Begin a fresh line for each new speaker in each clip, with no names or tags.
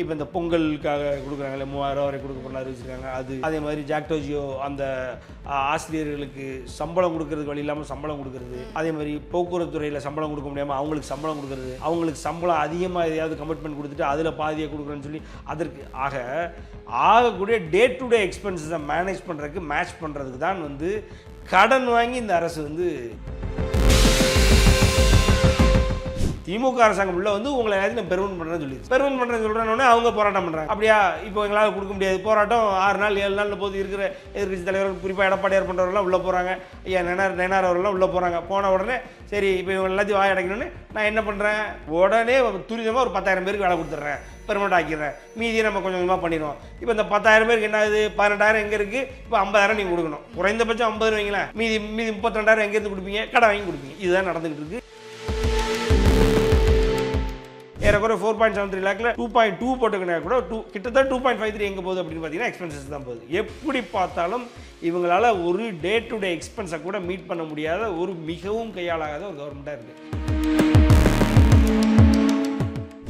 இப்போ இந்த பொங்கலுக்காக கொடுக்குறாங்கல்ல மூவாயிரம் வரை கொடுக்க போன அறிவிச்சிருக்காங்க. அது அதே மாதிரி ஜாக்டோஜியோ அந்த ஆசிரியர்களுக்கு சம்பளம் கொடுக்கறதுக்கு வழி இல்லாமல் சம்பளம் கொடுக்கறது. அதே மாதிரி போக்குவரத்து துறையில் சம்பளம் கொடுக்க முடியாமல் அவங்களுக்கு சம்பளம் கொடுக்கறது. அவங்களுக்கு சம்பளம் அதிகமாக எதையாவது கமிட்மெண்ட் கொடுத்துட்டு அதில் பாதியை கொடுக்குறேன்னு சொல்லி அதற்கு ஆக ஆகக்கூடிய டே டு டே எக்ஸ்பென்சஸை மேனேஜ் பண்ணுறதுக்கு மேட்ச் பண்ணுறதுக்கு தான் வந்து கடன் வாங்கி இந்த அரசு வந்து திமுக அரசாங்கம் உள்ள வந்து உங்களை எல்லாத்தையும் நான் பெருமன் பண்ணுறேன்னு சொல்லி பெருமன் பண்ணுறேன்னு சொல்கிறேன்னு அவங்க போராட்டம் பண்ணுறாங்க அப்படியா? இப்போ எங்களால் கொடுக்க முடியாது. போராட்டம் ஆறு நாள் ஏழு நாளில் போது இருக்கிற எதிர்கட்சி தலைவர்கள் குறிப்பாக எடப்பாடியார் பண்ணுறவரெல்லாம் உள்ளே போகிறாங்க ஐயா நெனார் நெனார் அவர்கள்லாம் உள்ளே போகிறாங்க போன உடனே சரி இப்போ இவங்க எல்லாத்தையும் வாய் அடைக்கணும்னு நான் என்ன பண்ணுறேன் உடனே துரிதமாக ஒரு பத்தாயிரம் பேருக்கு வேலை கொடுத்துட்றேன். பெர்மனெண்ட் ஆக்கிடுறேன். மீதியை நம்ம கொஞ்சம் கொஞ்சமாக பண்ணிடுவோம். இப்போ இந்த பத்தாயிரம் பேருக்கு என்ன ஆகுது? பதினெட்டாயிரம் எங்கே இருக்குது இப்போ ஐம்பதாயிரம் நீங்கள் கொடுக்கணும். குறைந்தபட்சம் ஐம்பது வைங்களேன். மீதி மீதி முப்பத்திரெண்டாயிரம் எங்கேருந்து கொடுப்பீங்க? கடை வாங்கி கொடுப்பீங்க. இதுதான் நடந்துகிட்டு இருக்கு. ஏறக்குற ஃபோர் பாயிண்ட் செவன் த்ரீ லேக்கில் டூ பாயிண்ட் டூ போட்டுக்கினா கூட டூ கிட்டத்தட்ட டூ பாயிண்ட் ஃபைவ் த்ரீ எங்கே போகுது அப்படின்னு பார்த்தீங்கன்னா எக்ஸ்பென்சஸ் தான் போகுது. எப்படி பார்த்தாலும் இவங்களால ஒரு டே டு டே எக்ஸ்பென்ஸை கூட மீட் பண்ண முடியாத ஒரு மிகவும் கையாளாகாத ஒரு கவர்மெண்ட்டாக இருக்குது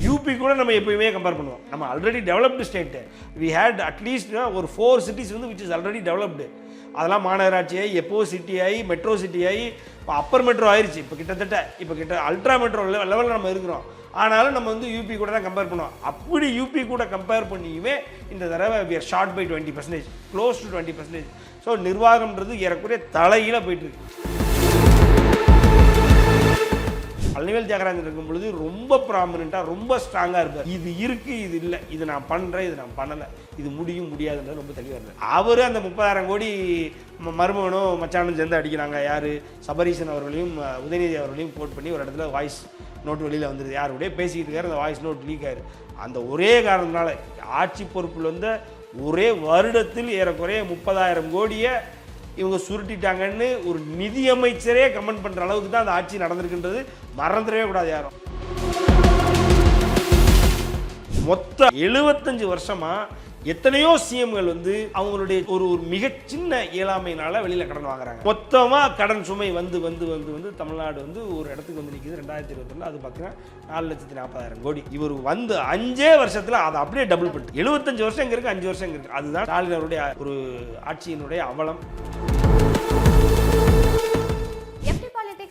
யூபி கூட நம்ம எப்பயுமே கம்பேர் பண்ணுவோம். நம்ம already developed state we had at least ஒரு ஃபோர் சிட்டிஸ் வந்து விச் இஸ் ஆல்ரெடி டெவலப்டு அதெல்லாம் மாநகராட்சி ஆகி எப்போ சிட்டி ஆகி மெட்ரோ சிட்டி ஆகி இப்போ அப்பர் மெட்ரோ ஆயிடுச்சு இப்போ கிட்டத்தட்ட இப்போ கிட்ட அல்ட்ரா மெட்ரோ லெவலில் நம்ம இருக்கிறோம். ஆனாலும் நம்ம வந்து யூபி கூட தான் கம்பேர் பண்ணுவோம். அப்படி யூபி கூட கம்பேர் பண்ணியுமே இந்த தடவை we are short by twenty percentage close to twenty percentage so நிர்வாகம்ன்றது ஏறக்குறைய தலையில் போயிட்டு இருக்கு பழனிவேல் தியாகராஜன் இருக்கும் பொழுது ரொம்ப ப்ராமினெண்ட்டாக ரொம்ப ஸ்ட்ராங்காக இருப்பார். இது இருக்கு இது இல்லை. இது நான் பண்ணுறேன் இது நான் பண்ணலை. இது முடியும் முடியாதுன்றது ரொம்ப தெளிவாக இருந்தது. அவர் அந்த முப்பதாயிரம் கோடி ம- மருமகனும் மச்சானும் சேர்ந்து அடிக்கிறாங்க. யார்? சபரீசன் அவர்களையும் உதயநிதி அவர்களையும் போட் பண்ணி ஒரு இடத்துல வாய்ஸ் நோட்டு வெளியில் வந்துருது. யாருடைய பேசிக்கிட்டு இருக்காரு அந்த வாய்ஸ் நோட் லீக் ஆயிரு. அந்த ஒரே காரணத்தினால ஆட்சி பொறுப்பில் வந்த ஒரே வருடத்தில் ஏறக்குறைய முப்பதாயிரம் கோடியை இவங்க சுருட்டிட்டாங்கன்னு ஒரு நிதியமைச்சரே கமெண்ட் பண்ணுற அளவுக்கு தான் அந்த ஆட்சி நடந்திருக்குன்றது. மறந்துடவே கூடாது யாரும். மொத்த எழுபத்தஞ்சு வருஷமாக எத்தனையோ சிஎம்கள் வந்து அவங்களுடைய ஒரு ஒரு மிக சின்ன இயலாமையினால வெளியில கடன் வாங்குறாங்க. மொத்தமா கடன் சுமை வந்து வந்து வந்து வந்து தமிழ்நாடு வந்து ஒரு இடத்துக்கு வந்து நிற்கிது ரெண்டாயிரத்தி இருபத்தி அது பார்த்தீங்கன்னா நாலு லட்சத்தி நாற்பதாயிரம் கோடி. இவர் வந்து அஞ்சே வருஷத்துல அதை அப்படியே டபுள் பண்ணிட்டு. எழுபத்தஞ்சு வருஷம் இங்க இருக்கு அஞ்சு வருஷம் இங்க இருக்கு. அதுதான் ஸ்டாலின் அவருடைய ஒரு ஆட்சியினுடைய அவலம்.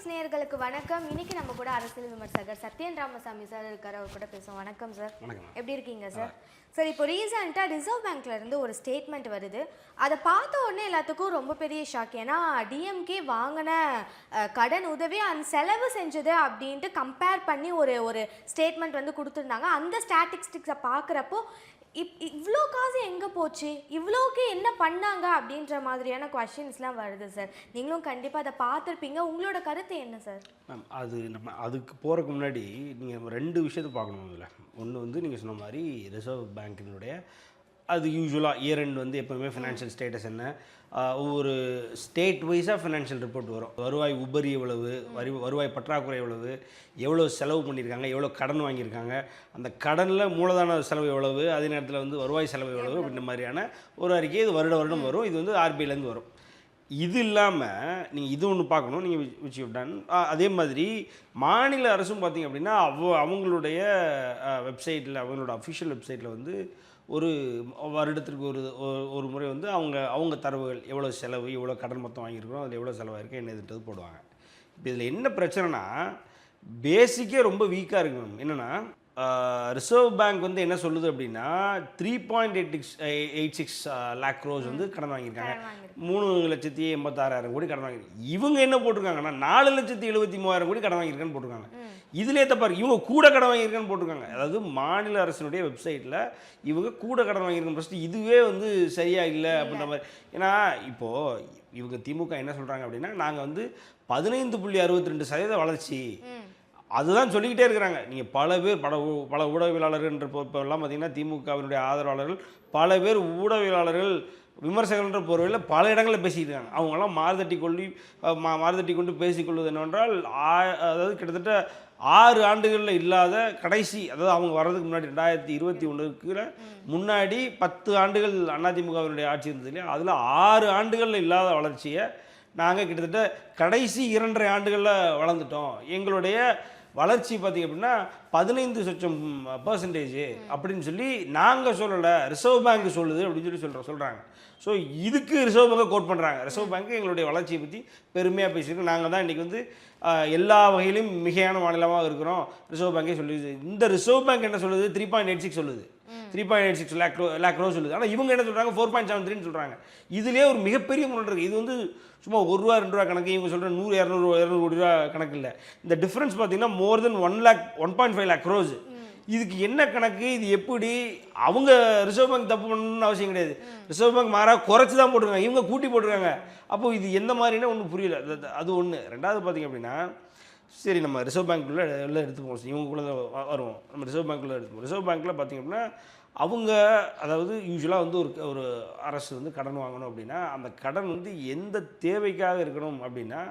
நேயர்களுக்கு வணக்கம். இன்னைக்கு நம்ம கூட அரசியல் விமர்சகர் சத்யன் ராமசாமி சார் இருக்காரு. அவர் கூட பேசுவோம். வணக்கம் சார். எப்படி இருக்கீங்க சார்? சார் இப்போ ரீசெண்டாக ரிசர்வ் பேங்க்ல இருந்து ஒரு ஸ்டேட்மெண்ட் வருது. அதை பார்த்த உடனே எல்லாத்துக்கும் ரொம்ப பெரிய ஷாக் ஏன்னா டிஎம்கே வாங்கின கடன் உதவி அந்த செலவு செஞ்சது அப்படின்ட்டு கம்பேர் பண்ணி ஒரு ஒரு ஸ்டேட்மெண்ட் வந்து கொடுத்துருந்தாங்க. அந்த ஸ்டாட்டிஸ்டிக்ஸை பார்க்குறப்போ இப் இவ்வளோ காசு எங்கே போச்சு? இவ்வளோக்கு என்ன பண்ணாங்க? அப்படின்ற மாதிரியான கொஷின்ஸ்லாம் வருது சார் நீங்களும் கண்டிப்பாக அதை பார்த்துருப்பீங்க. உங்களோட கருத்து என்ன சார்
மேம் அது நம்ம அதுக்கு போகிறதுக்கு முன்னாடி நீங்கள் ரெண்டு விஷயத்தை பார்க்கணும் அதில் ஒன்று வந்து நீங்கள் சொன்ன மாதிரி ரிசர்வ் பேங்கினுடைய அது யூஸ்வலாக இயர் எண்ட் வந்து எப்போவுமே ஃபினான்ஷியல் ஸ்டேட்டஸ் என்ன? ஒவ்வொரு ஸ்டேட் வைஸாக ஃபினான்ஷியல் ரிப்போர்ட் வரும். வருவாய் உபரி எவ்வளவு வரி வருவாய் பற்றாக்குறை எவ்வளவு எவ்வளோ செலவு பண்ணியிருக்காங்க எவ்வளோ கடன் வாங்கியிருக்காங்க அந்த கடனில் மூலதன செலவு எவ்வளவு அதே நேரத்தில் வந்து வருவாய் செலவு எவ்வளவு அப்படின்ற மாதிரியான ஒரு அறிக்கை இது வருட வருடம் வரும். இது வந்து ஆர்பிஐலேருந்து வரும். இது இல்லாமல் நீங்கள் இது ஒன்று பார்க்கணும் நீங்கள் விச் யூ டன் அதே மாதிரி மாநில அரசும் பார்த்தீங்க அப்படின்னா அவ அவங்களுடைய வெப்சைட்டில் அவங்களோட அஃபிஷியல் வெப்சைட்டில் வந்து ஒரு வருடத்திற்கு ஒரு ஒரு- முறை வந்து அவங்க அவங்க தரவுகள் எவ்வளோ செலவு எவ்வளோ கடன் மொத்தம் வாங்கியிருக்கிறோம் அதில் எவ்வளோ செலவாயிருக்கு என்ன இதுன்றது போடுவாங்க. இப்போ இதில் என்ன பிரச்சனைனா பேசிக்கே ரொம்ப வீக்காக இருக்கு மேம் என்னென்னா ரிசர்வ் பேங்க் வந்து என்ன சொல்லுது அப்படின்னா three point eight six eight six lakh crores வந்து கடன் வாங்கியிருக்காங்க. மூணு லட்சத்தி எண்பத்தாறாயிரம் கோடி கடன் வாங்கியிருக்காங்க. இவங்க என்ன போட்டிருக்காங்கன்னா நாலு லட்சத்தி எழுபத்தி மூவாயிரம் கோடி கடன் வாங்கியிருக்கான்னு போட்டிருக்காங்க. இதுலேயே தப்பா இருக்கு இவங்க கூட கடன் வாங்கியிருக்கான்னு போட்டிருக்காங்க. அதாவது மாநில அரசினுடைய வெப்சைட்டில் இவங்க கூட கடன் வாங்கியிருக்காங்க. ஃபஸ்ட்டு இதுவே வந்து சரியா இல்லை அப்படின்ற மாதிரி. ஏன்னா இப்போது இவங்க திமுக என்ன சொல்கிறாங்க அப்படின்னா நாங்கள் வந்து பதினைந்து புள்ளி அறுபத்தி ரெண்டு சதவீத வளர்ச்சி. அதுதான் சொல்லிக்கிட்டே இருக்கிறாங்க. நீங்கள் பல பேர் பல ஊ- பல ஊடகவியலாளர்கள் என்ற இப்போல்லாம் பார்த்தீங்கன்னா திமுகவினுடைய ஆதரவாளர்கள் பல பேர் ஊடகவியலாளர்கள் என்ற போர்வையில் பல இடங்களில் பேசிக்கிட்டு இருக்காங்க. அவங்கெல்லாம் மாறுதட்டி கொள்ளி மா மாறுதட்டி கொண்டு பேசிக்கொள்வது என்னவென்றால் அதாவது கிட்டத்தட்ட ஆறு ஆண்டுகளில் இல்லாத கடைசி அதாவது அவங்க வர்றதுக்கு முன்னாடி ரெண்டாயிரத்தி இருபத்தி ஒன்றுக்குல முன்னாடி பத்து ஆண்டுகள் அதிமுகவினுடைய ஆட்சி இருந்தது இல்லையா? அதில் ஆறு ஆண்டுகளில் இல்லாத வளர்ச்சியை நாங்கள் கிட்டத்தட்ட கடைசி இரண்டரை ஆண்டுகளில் வளர்ந்துட்டோம். எங்களுடைய வளர்ச்சி பார்த்தீங்க அப்படின்னா பதினைந்து சொச்சம் பர்சன்டேஜ் அப்படின்னு சொல்லி நாங்கள் சொல்லலை ரிசர்வ் பேங்க் சொல்லுது அப்படின்னு சொல்லி சொல்கிறோம் சொல்கிறாங்க ஸோ இதுக்கு ரிசர்வ் பேங்கை கோட் பண்ணுறாங்க ரிசர்வ் பேங்க் எங்களுடைய வளர்ச்சியை பற்றி பெருமையாக பேசியிருக்கோம். நாங்கள் தான் இன்றைக்கி வந்து எல்லா வகையிலும் மிகையான மாநிலமாக இருக்கிறோம். ரிசர்வ் பேங்கே சொல்லுது இந்த ரிசர்வ் பேங்க் என்ன சொல்லுது? த்ரீ பாயிண்ட் எயிட் சிக்ஸ் சொல்லுது. Three point eight six lakh lakh row சொல்லுது. ஆனால் இவங்க என்ன சொல்கிறாங்க ஃபோர் பாயிண்ட் செவன் த்ரீன்னு சொல்கிறாங்க இதுலேயே ஒரு மிகப்பெரிய முரண் இருக்குது இது வந்து சும்மா ஒரு ரூபா ரெண்டு ரூபா கணக்கு. இவங்க சொல்கிற நூறு இரநூறு இரநூறு கோடி ரூபா கணக்கு இல்லை. இந்த டிஃப்ரென்ஸ் பார்த்தீங்கன்னா more then one lakh one point five lakh crores இதுக்கு என்ன கணக்கு? இது எப்படி? அவங்க ரிசர்வ் பேங்க் தப்பு பண்ணணும்னு அவசியம் கிடையாது. ரிசர்வ் பேங்க் மாறா குறைச்சி தான் போட்டிருக்காங்க. இவங்க கூட்டி போட்டிருக்காங்க. அப்போ இது எந்த மாதிரின்னா ஒன்றும் புரியல. அது ஒன்று ரெண்டாவது பார்த்தீங்க அப்படின்னா சரி நம்ம ரிசர்வ் பேங்க்குள்ளே எல்லாம் எடுத்துப்போம் தான் வ- வருவோம். நம்ம ரிசர்வ் பேங்க்குள்ளே எடுத்துப்போம் ரிசர்வ் பேங்க்கில் பார்த்தீங்க அப்படின்னா அவங்க அதாவது யூஸ்வலாக வந்து ஒரு ஒரு அரசு வந்து கடன் வாங்கணும் அப்படின்னா அந்த கடன் வந்து எந்த தேவைக்காக இருக்கணும் அப்படின்னா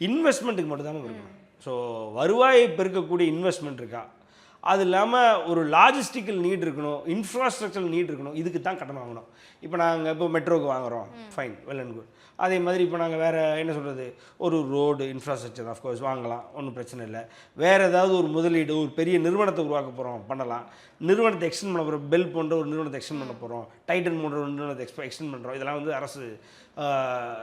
இன்வெஸ்ட்மெண்ட்டுக்கு மட்டும்தானே இருக்கணும். ஸோ வருவாயை பெருக்கக்கூடிய இன்வெஸ்ட்மெண்ட் இருக்கா? அது இல்லாமல் ஒரு லாஜிஸ்டிக்கல் நீட் இருக்கணும் இன்ஃப்ராஸ்ட்ரக்சரல் நீட் இருக்கணும் இதுக்கு தான் கடன் வாங்கணும். இப்போ நாங்கள் இப்போ மெட்ரோக்கு வாங்குறோம். ஃபைன் வெல் அண்ட் குட் அதே மாதிரி இப்போ நாங்கள் வேறு என்ன சொல்கிறது ஒரு ரோடு இன்ஃப்ராஸ்ட்ரக்சர் ஆஃப்கோர்ஸ் வாங்கலாம். ஒன்றும் பிரச்சனை இல்லை. வேறு ஏதாவது ஒரு முதலீடு ஒரு பெரிய நிறுவனத்தை உருவாக்க போகிறோம் பண்ணலாம். நிறுவனத்தை எக்ஸ்டெண்ட் பண்ண போகிறோம் பெல் போன்ற ஒரு நிறுவனத்தை எக்ஸ்டெண்ட் பண்ண போகிறோம் டைட்டன் போன்ற ஒரு நிறுவனத்தை எக்ஸ்ப எக்ஸ்டெண்ட் பண்ணுறோம் இதெல்லாம் வந்து அரசு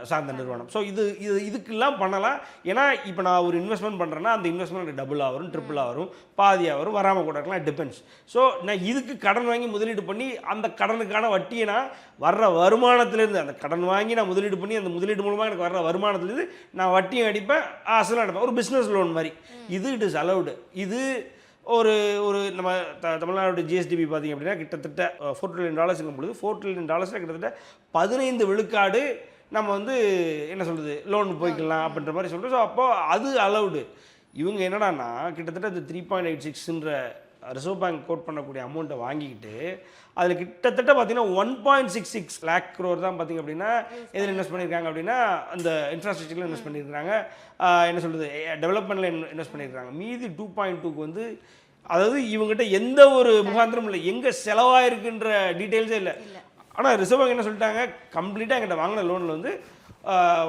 சார்ந்த நிறுவனம். ஸோ இது இது இதுக்கெல்லாம் பண்ணலாம். ஏன்னா இப்போ நான் ஒரு இன்வெஸ்ட்மெண்ட் பண்ணுறேன்னா அந்த இன்வெஸ்ட்மெண்ட் டபுளாக வரும் ட்ரிபிளாக வரும் பாதியாக வரும் வராமல் கூட இருக்கலாம். டிபெண்ட்ஸ் ஸோ நான் இதுக்கு கடன் வாங்கி முதலீடு பண்ணி அந்த கடனுக்கான வட்டியை நான் வர்ற வருமானத்திலேருந்து அந்த கடன் வாங்கி நான் முதலீடு பண்ணி அந்த முதலீடு மூலமாக எனக்கு வர்ற வருமானத்துலேருந்து நான் வட்டியும் அடிப்பேன் அசலும் அடிப்பேன் ஒரு பிஸ்னஸ் லோன் மாதிரி. இது இட் இஸ் அலவுடு இது ஒரு ஒரு நம்ம த தமிழ்நாடு ஜிஎஸ்டிபி பார்த்திங்க அப்படின்னா கிட்டத்தட்ட ஃபோர் ட்ரில்லியன் டாலர்ஸுங்கும் பொழுது ஃபோர் ட்ரில்லியன் டாலர்ஸில் கிட்டத்தட்ட பதினைந்து விழுக்காடு நம்ம வந்து என்ன சொல்கிறது லோன் போய்க்கலாம் அப்படின்ற மாதிரி சொல்கிறோம் ஸோ அப்போது அது அலவுடு இவங்க என்னடான்னா கிட்டத்தட்ட இந்த த்ரீ பாயிண்ட் எயிட் சிக்ஸ்ன்ற ரிசர்வ் பேங்க் கோட் பண்ணக்கூடிய அமௌண்ட்டை வாங்கிக்கிட்டு அதில் கிட்டத்தட்ட பார்த்தீங்கன்னா one point six six lakh crore தான் பார்த்தீங்க அப்படின்னா எதில் இன்வெஸ்ட் பண்ணியிருக்காங்க அப்படின்னா அந்த இன்ஃப்ராஸ்ட்ரக்சரில் இன்வெஸ்ட் பண்ணியிருக்காங்க என்ன சொல்கிறது டெவலப்மெண்ட்டில் இன்வெஸ்ட் பண்ணியிருக்காங்க மீதி டூ பாயிண்ட் டூக்கு வந்து அதாவது இவங்ககிட்ட எந்த ஒரு முகாந்திரமும் இல்லை. எங்கே செலவாயிருக்குன்ற டீட்டெயில்ஸே இல்லை. ஆனால் ரிசர்வ் பேங்க் என்ன சொல்லிட்டாங்க கம்ப்ளீட்டாக எங்கிட்ட வாங்கின லோனில் வந்து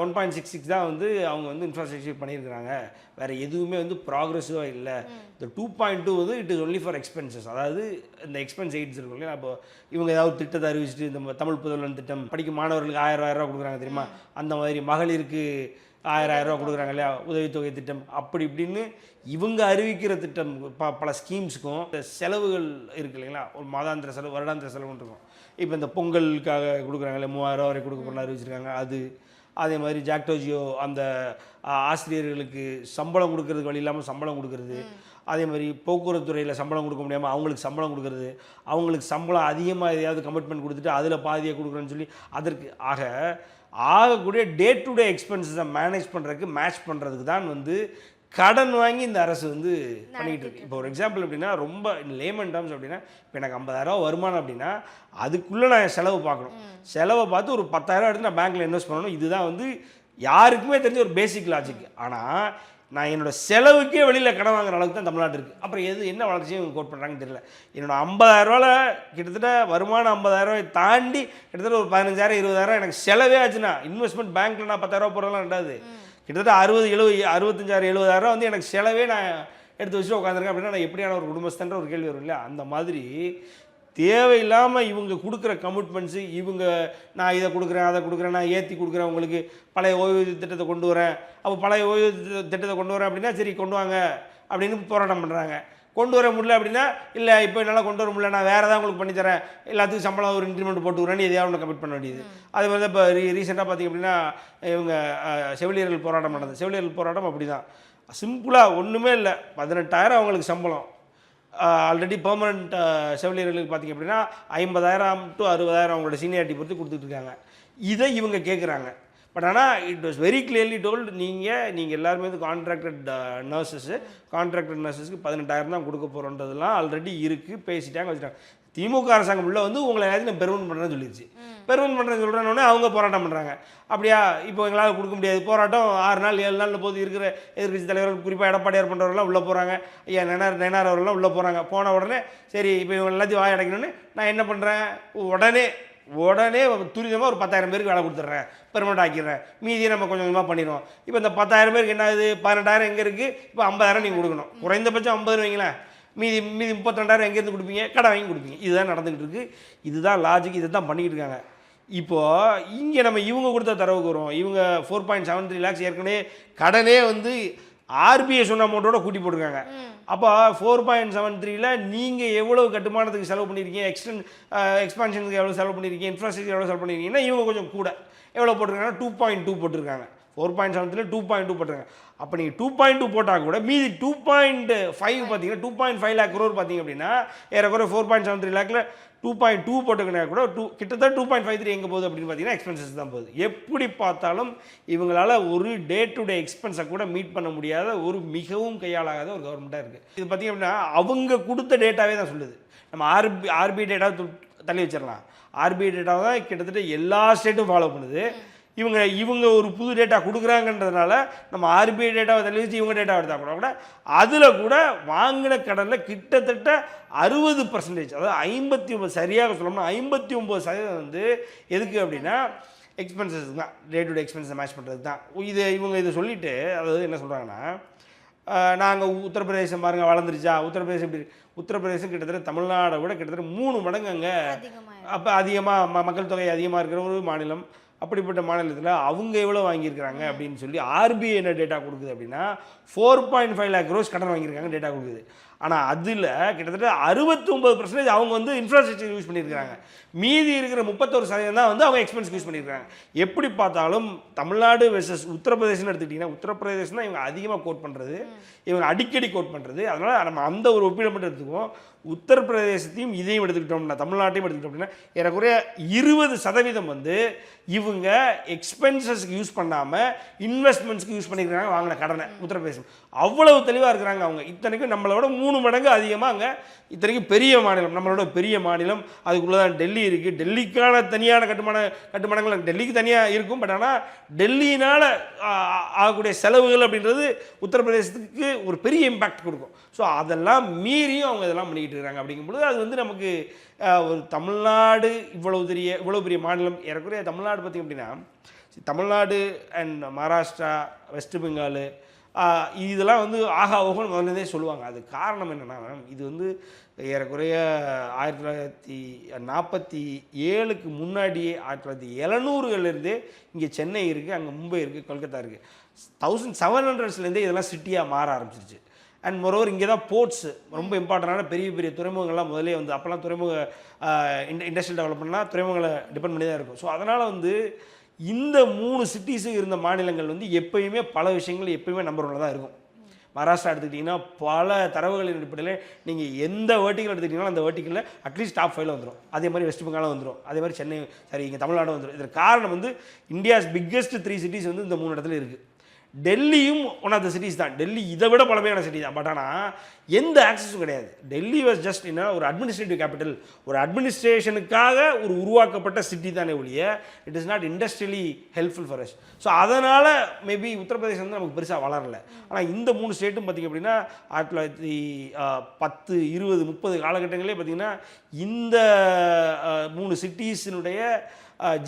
ஒன் பாயிண்ட் சிக்ஸ் சிக்ஸ் தான் வந்து அவங்க வந்து இன்ஃப்ராஸ்ட்ரக்சர் பண்ணியிருக்கிறாங்க. வேறு எதுவுமே வந்து ப்ராக்ரெசிவாக இல்லை. இந்த டூ பாயிண்ட் டூ வந்து it is only for expenses அதாவது இந்த எக்ஸ்பென்ஸ் எய்ட்ஸ் இருக்கும் இல்லையா? அப்போ இவங்க ஏதாவது திட்டத்தை அறிவிச்சிட்டு இந்த தமிழ் புதல்வன் திட்டம் படிக்கும் மாணவர்களுக்கு ஆயிரம் ஆயிரம் ரூபா கொடுக்குறாங்க தெரியுமா? அந்த மாதிரி மகளிருக்கு ஆயிரம் ஆயிரம் ரூபா கொடுக்குறாங்க இல்லையா? உதவித்தொகை திட்டம். அப்படி இப்படின்னு இவங்க அறிவிக்கிற திட்டம் ப பல ஸ்கீம்ஸுக்கும் இந்த செலவுகள் இருக்கு இல்லைங்களா? ஒரு மாதாந்திர செலவு வருடாந்திர செலவுன்னு இருக்கும். இப்போ இந்த பொங்கலுக்காக கொடுக்குறாங்களே மூவாயிரம் ரூபா வரை கொடுக்க போறேன்னு அறிவிச்சிருக்காங்க. அது அதே மாதிரி ஜாக்டோஜியோ அந்த ஆசிரியர்களுக்கு சம்பளம் கொடுக்கறதுக்கு வழி இல்லாமல் சம்பளம் கொடுக்கறது. அதே மாதிரி போக்குவரத்து துறையில் சம்பளம் கொடுக்க முடியாமல் அவங்களுக்கு சம்பளம் கொடுக்கறது. அவங்களுக்கு சம்பளம் அதிகமாக எதையாவது கமிட்மெண்ட் கொடுத்துட்டு அதில் பாதியை கொடுக்குறேன்னு சொல்லி அதற்கு ஆக ஆகக்கூடிய டே டு டே எக்ஸ்பென்சஸை மேனேஜ் பண்ணுறதுக்கு மேட்ச் பண்ணுறதுக்கு தான் வந்து கடன் வாங்கி இந்த அரசு வந்து பண்ணிகிட்டு இருக்கு. இப்போ ஒரு எக்ஸாம்பிள் எப்படின்னா ரொம்ப லேமன் டேர்ம்ஸ் அப்படின்னா இப்போ எனக்கு 50000 ரூபா வருமானம் அப்படின்னா அதுக்குள்ளே நான் செலவு பார்க்கணும். செலவை பார்த்து ஒரு 10000 எடுத்து நான் பேங்க்கில் இன்வெஸ்ட் பண்ணணும். இதுதான் வந்து யாருக்குமே தெரிஞ்ச ஒரு பேசிக் லாஜிக் ஆனால் நான் என்னோட செலவுக்கே வெளியில் கடன் வாங்குற அளவுக்கு தான் தமிழ்நாடு இருக்குது அப்புறம் எது என்ன வளர்ச்சியும் கோட் பண்ணுறாங்கன்னு தெரியல. என்னோட 50000 ரூபால கிட்டத்தட்ட வருமானம் 50000 ரூபாய் தாண்டி கிட்டத்தட்ட ஒரு பதினஞ்சாயிரம் இருபதாயிரம் எனக்கு செலவே ஆச்சுன்னா இன்வெஸ்ட்மெண்ட் பேங்க்கில் நான் 10000 ரூபா போடுறதுலாம் ரெண்டாவது கிட்டத்தட்ட அறுபது எழுபது அறுபத்தஞ்சாயிரம் எழுபதாயிரம் வந்து எனக்கு செலவே நான் எடுத்து வச்சுட்டு உட்காந்துருக்கேன் அப்படின்னா நான் எப்படியான ஒரு குடும்பஸ்தன்ற ஒரு கேள்வி வரும் இல்லையா? அந்த மாதிரி தேவையில்லாமல் இவங்க கொடுக்குற கமிட்மெண்ட்ஸு இவங்க நான் இதை கொடுக்குறேன் அதை கொடுக்குறேன் நான் ஏற்றி கொடுக்குறேன் உங்களுக்கு பழைய ஓய்வூதிய திட்டத்தை கொண்டு வரேன். அப்போ பழைய ஓய்வூதிய திட்டத்தை கொண்டு வரேன் அப்படின்னா சரி கொண்டு வாங்க அப்படின்னு போராட்டம் பண்ணுறாங்க கொண்டு வர முடியல அப்படின்னா இல்லை இப்போ என்னால் கொண்டு வர முடியல நான் வேறு ஏதாவது உங்களுக்கு பண்ணித்தரேன் எல்லாத்துக்கும் சம்பளம் ஒரு இன்க்ரிமெண்ட் போட்டு விட்றேன்னு எதையாவது ஒன்று கமிட் பண்ண வேண்டியது. அதே மாதிரி தான் இப்போ ரீ ரீசெண்டாக பார்த்தீங்க அப்படின்னா இவங்க செவிலியர்கள் போராட்டம் நடந்தது. செவிலியர்கள் போராட்டம் அப்படி தான் சிம்பிளாக ஒன்றுமே இல்லை. பதினெட்டாயிரம் அவங்களுக்கு சம்பளம். ஆல்ரெடி பெர்மனண்ட் செவிலியர்களுக்கு பார்த்தீங்க அப்படின்னா ஐம்பதாயிரம் டு அறுபதாயிரம் அவங்களோட சீனியாரிட்டி பொறுத்து கொடுத்துட்டு இருக்காங்க. இதை இவங்க கேட்குறாங்க பட் ஆனால் it was very clearly told நீங்கள் நீங்கள் எல்லாருமே வந்து கான்ட்ராக்டட் நர்சஸ்ஸு கான்ட்ராக்டட் நர்சஸ்க்கு பதினெட்டாயிரம் தான் கொடுக்க போகிறோன்றதெல்லாம் ஆல்ரெடி இருக்குது பேசிட்டாங்க வச்சுட்டாங்க. திமுக அரசாங்கம் உள்ள வந்து உங்களை எல்லாத்தையும் பெருமன் பண்ணுறேன்னு சொல்லிடுச்சு பெருமன் பண்ணுறேன்னு சொல்கிறேன்னொடனே அவங்க போராட்டம் பண்ணுறாங்க அப்படியா இப்போ எங்களால் கொடுக்க முடியாது. போராட்டம் ஆறு நாள் ஏழு நாள் போது இருக்கிற எதிர்க்கட்சி தலைவர்கள் குறிப்பாக எடப்பாடியார் பண்ணுறவங்களாம் உள்ளே போகிறாங்க ஐயா நெனார் நெனார் அவர்கள்லாம் உள்ளே போகிறாங்க போன உடனே சரி இப்போ இவங்க எல்லாத்தையும் வாய் அடைக்கணும்னு நான் என்ன பண்ணுறேன் உடனே உடனே துரிதமாக ஒரு பத்தாயிரம் பேருக்கு வேலை கொடுத்துட்றேன். பெர்மனெண்ட் ஆக்கிடுறேன். மீதியை நம்ம கொஞ்சம் கொஞ்சமாக பண்ணிடுவோம். இப்போ இந்த பத்தாயிரம் பேருக்கு என்ன ஆகுது? பன்னெண்டாயிரம் எங்கே இருக்குது இப்போ ஐம்பதாயிரம் நீங்கள் கொடுக்கணும். குறைந்தபட்சம் ஐம்பது வைங்களேன். மீதி மீதி முப்பத்திரெண்டாயிரம் எங்கேருந்து கொடுப்பீங்க? கடை வாங்கி கொடுப்பீங்க. இதுதான் நடந்துக்கிட்டு இருக்கு. இதுதான் லாஜிக் இதை தான் பண்ணிக்கிட்டு இருக்காங்க. இப்போது இங்கே நம்ம இவங்க கொடுத்த தரவுக்கு வரும். இவங்க four point seven three lakhs ஏற்கனவே கடனே வந்து ஆர்பிஐ சொன்ன அமௌண்ட்டோட கூட்டி போட்டிருக்காங்க. அப்போ ஃபோர் பாயிண்ட் செவன் த்ரீல நீங்கள் எவ்வளோ கட்டுமானத்துக்கு செலவு பண்ணியிருக்கீங்க எக்ஸ்டென்ட் எக்ஸ்பான்ஷனுக்கு எவ்வளோ செலவு பண்ணியிருக்கீங்க இன்ஃப்ராஸ்ட்ரக்சர் எவ்வளோ செலவு பண்ணியிருக்கீங்கன்னா இவங்க கொஞ்சம் கூட. எவ்வளோ போட்டிருக்காங்கன்னா டூ பாயிண்ட் டூ போட்டிருக்காங்க. Four point seven three two point two போட்டிருக்காங்க. அப்போ நீங்கள் டூ பாயிண்ட் டூ போட்டால் கூட மீதி டூ பாயிண்ட் ஃபைவ் பார்த்தீங்கன்னா two point five lakh crore பார்த்தீங்க அப்படின்னா ஏறக்குறைய ஃபோர் பாயிண்ட் செவன் த்ரீ லேக்கில் டூ பாயிண்ட் டூ போட்டுக்கினா கூட டூ கிட்டத்தட்ட டூ பாயிண்ட் ஃபைவ் த்ரீ எங்கே போகுது அப்படின்னு பார்த்தீங்கன்னா எக்ஸ்பென்சஸ் தான் போகுது. எப்படி பார்த்தாலும் இவங்களால் ஒரு டே டு டே எக்ஸ்பென்ஸை கூட மீட் பண்ண முடியாத ஒரு மிகவும் கையாளாகாத ஒரு கவர்மெண்ட்டாக இருக்குது இது பார்த்தீங்க அப்படின்னா அவங்க கொடுத்த டேட்டாவே தான் சொல்லுது. நம்ம ஆர்பி ஆர்பிஐ டேட்டா தள்ளி வச்சிடலாம். ஆர்பிஐ டேட்டாவை தான் கிட்டத்தட்ட எல்லா ஸ்டேட்டும் ஃபாலோ பண்ணுது. இவங்க இவங்க ஒரு புது டேட்டா கொடுக்குறாங்கன்றதுனால நம்ம ஆர்பிஐ டேட்டாவை தள்ளி வச்சு இவங்க டேட்டா எடுத்தால் கூட கூட அதில் கூட வாங்கின கடனில் கிட்டத்தட்ட அறுபது பர்சன்டேஜ் அதாவது ஐம்பத்தி ஒம்பது சரியாக சொல்லணும்னா ஐம்பத்தி ஒம்பது சதவீதம் வந்து எதுக்கு அப்படின்னா எக்ஸ்பென்சஸ் தான். டே டு டே எக்ஸ்பென்ஸை மேட்ச் பண்ணுறது தான். இது இவங்க இதை சொல்லிவிட்டு அதாவது என்ன சொல்கிறாங்கன்னா நாங்கள் உத்தரப்பிரதேசம் பாருங்கள் வளர்ந்துருச்சா? உத்தரப்பிரதேசம் இப்படி உத்தரப்பிரதேசம் கிட்டத்தட்ட தமிழ்நாடை விட கிட்டத்தட்ட மூணு மடங்கு அங்கே அப்போ அதிகமாக ம மக்கள் தொகை அதிகமாக இருக்கிற ஒரு மாநிலம். அப்படிப்பட்ட மாநிலத்தில் அவங்க எவ்வளோ வாங்கியிருக்கிறாங்க அப்படின்னு சொல்லி ஆர்பிஐ என்ன டேட்டா கொடுக்குது அப்படின்னா four point five lakh crores கடன் வாங்கியிருக்காங்க டேட்டா கொடுக்குது. ஆனால் அதில் கிட்டத்தட்ட அறுபத்தொம்பது பர்சன்டேஜ் அவங்க வந்து இன்ஃப்ராஸ்ட்ரக்சர் யூஸ் பண்ணியிருக்காங்க மீதி இருக்கிற முப்பத்தொரு சதவீதம் தான் வந்து அவங்க எக்ஸ்பென்ஸ் யூஸ் பண்ணியிருக்காங்க எப்படி பார்த்தாலும் தமிழ்நாடு வெர்சஸ் உத்தரப்பிரதேசம்னு எடுத்துக்கிட்டிங்கன்னா உத்தரப்பிரதேசம் தான் இவங்க அதிகமாக கோட் பண்ணுறது இவங்க அடிக்கடி கோட் பண்ணுறது அதனால் நம்ம அந்த ஒரு ஒப்பீடு மட்டும் எடுத்துக்குவோம். உத்தரப்பிரதேசத்தையும் இதையும் எடுத்துக்கிட்டோம்னா தமிழ்நாட்டையும் எடுத்துக்கிட்டோம் அப்படின்னா ஏறக்குறைய இருபது சதவீதம் வந்து இவங்க எக்ஸ்பென்சஸ்க்கு யூஸ் பண்ணாமல் இன்வெஸ்ட்மெண்ட்ஸ்க்கு யூஸ் பண்ணியிருக்காங்க வாங்கின கடனை உத்தரப்பிரதேசம். அவ்வளவு தெளிவாக இருக்கிறாங்க அவங்க. இத்தனைக்கும் நம்மளோட மூணு மடங்கு அதிகமாக அங்கே இத்தனைக்கும் பெரிய மாநிலம் நம்மளோட பெரிய மாநிலம். அதுக்குள்ளே தான் டெல்லி இருக்குது டெல்லிக்கான தனியான கட்டுமான கட்டுமானங்கள் டெல்லிக்கு தனியாக இருக்கும். பட் ஆனால் டெல்லியினால் ஆகக்கூடிய செலவுகள் அப்படின்றது உத்தரப்பிரதேசத்துக்கு ஒரு பெரிய இம்பேக்ட் கொடுக்கும். ஸோ அதெல்லாம் மீறியும் அவங்க இதெல்லாம் பண்ணிக்கிட்டு இருக்காங்க. அப்படிங்கும்பொழுது அது வந்து நமக்கு ஒரு தமிழ்நாடு இவ்வளவு பெரிய இவ்வளோ பெரிய மாநிலம் ஏறக்குறைய தமிழ்நாடு பார்த்திங்க அப்படின்னா தமிழ்நாடு அண்ட் மகாராஷ்டிரா வெஸ்ட் பெங்கால் இதெல்லாம் வந்து ஆகா ஓகோன்னு முதல்லேருந்தே சொல்லுவாங்க. அது காரணம் என்னென்னா இது வந்து ஏறக்குறைய ஆயிரத்தி தொள்ளாயிரத்தி நாற்பத்தி ஏழுக்கு முன்னாடியே ஆயிரத்தி தொள்ளாயிரத்தி எழுநூறுகள்லேருந்தே இங்கே சென்னை இருக்குது அங்கே மும்பை இருக்குது கொல்கத்தா இருக்குது தௌசண்ட் செவன் ஹண்ட்ரட்ஸ்லேருந்தே இதெல்லாம் சிட்டியாக மாற ஆரம்பிச்சிருச்சு. அண்ட் மொரோவர் இங்கே தான் போர்ட்ஸ் ரொம்ப இம்பார்ட்டண்டான பெரிய பெரிய துறைமுகங்கள்லாம் முதலே வந்து அப்போல்லாம் துறைமுக இண்டஸ்ட்ரியல் டெவலப்மெண்ட்லாம் துறைமுகங்களை டிபெண்ட் பண்ணி தான் இருக்கும். ஸோ அதனால் வந்து இந்த மூணு சிட்டிஸு இருந்த மாநிலங்கள் வந்து எப்பயுமே பல விஷயங்கள் எப்பயுமே நம்பர் ஒன்று தான் இருக்கும். மகாராஷ்டிரா எடுத்துக்கிட்டிங்கன்னா பல தரவுகளின் அடிப்படையில் நீங்கள் எந்த வேர்ட்டிக்கல் எடுத்துக்கிட்டிங்கன்னா அந்த வேர்ட்டிக்கலில் அட்லீஸ்ட் டாப் ஃபைவ்ல வந்துடும் அதே மாதிரி வெஸ்ட் பெங்காலும் வந்துடும் அதே மாதிரி சென்னை சரி இங்கே தமிழ்நாடு வந்துடும் இதற்கு காரணம் வந்து இந்தியாஸ் பிக்கெஸ்ட் த்ரீ சிட்டிஸ் வந்து இந்த மூணு இடத்துல இருக்குது டெல்லியும் ஒன் ஆஃப் த சிட்டிஸ் தான். டெல்லி இதை விட பழமையான சிட்டி தான். பட் ஆனால் எந்த ஆக்சஸும் கிடையாது. டெல்லி வாஸ் ஜஸ்ட் என்ன ஒரு அட்மினிஸ்ட்ரேட்டிவ் கேபிட்டல் ஒரு அட்மினிஸ்ட்ரேஷனுக்காக ஒரு உருவாக்கப்பட்ட சிட்டி தானே ஒழிய it is not industrially helpful for us so அதனால் மேபி உத்தரப்பிரதேசம் வந்து நமக்கு பெருசாக வளரல. ஆனால் இந்த மூணு ஸ்டேட்டும் பார்த்திங்க அப்படின்னா ஆயிரத்தி தொள்ளாயிரத்தி பத்து இருபது முப்பது காலகட்டங்களே பார்த்திங்கன்னா இந்த மூணு சிட்டிஸினுடைய